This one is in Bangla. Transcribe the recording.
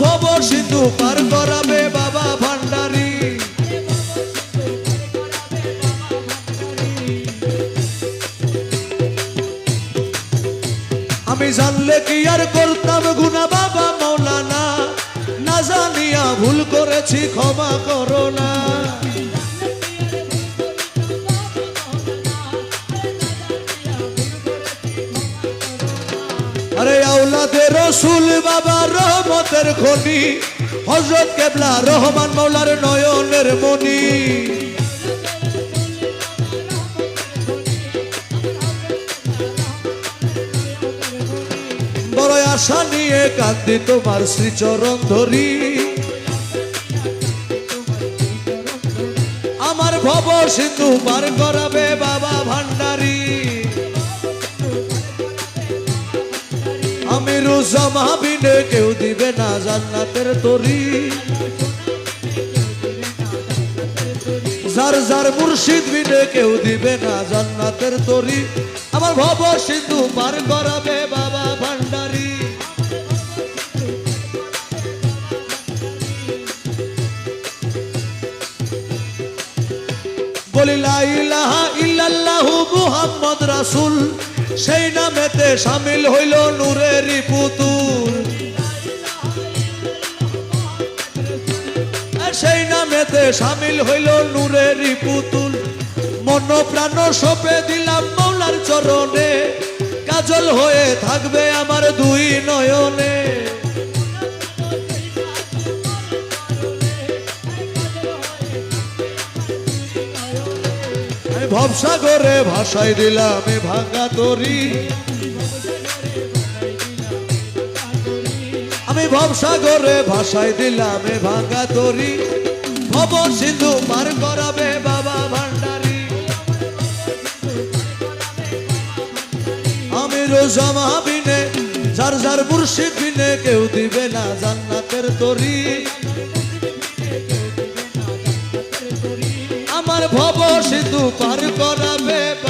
ভব সিন্ধু পার করাবে বাবা ভান্ডারী। আমি জানলে কি আর করতাম গুনা বাবা মৌলানা না জানিয়া ভুল করেছি, ক্ষমা করো না। আরে আউলাদে রসুল বাবা রহমতের খনি। হজরত কেবলা রহমান মৌলার নয়নের মনি বড় আশা নিয়ে কান্দি তোমার শ্রীচরণ ধরি। আমার ভব সিন্ধু আমি রোজা কেউ দিবে না জান্নাতের তরি। যার যার মুর্শিদ বিনে কেউ দিবে না জান্নাতের তরি। আমার ভব সিন্ধু পার করাবে বাবা ভান্ডারী। বলি লা ইলাহা ইল্লাল্লাহু মুহাম্মদ রাসূল। সেই নামেতে সামিল হইল নূরেরই পুতুল। সেই নামেতে সামিল হইল নূরেরই পুতুল। মন প্রাণ সপে দিলাম মৌলার চরণে, কাজল হয়ে থাকবে আমার দুই নয়নে। ভবসাগরে ভাসাই দিলাম, এ ভাঙা তরি। আমি ভবসাগরে ভাসাই দিলাম, এ ভাঙা তরি। ভব সিন্ধু পার করাবে বাবা ভান্ডারী। আমি রোজা মাহবিনে যার যার মুর্শিদ বিনে কেউ দিবে না জান্নাতের তরি। ভব সিধু পার করা করাবে?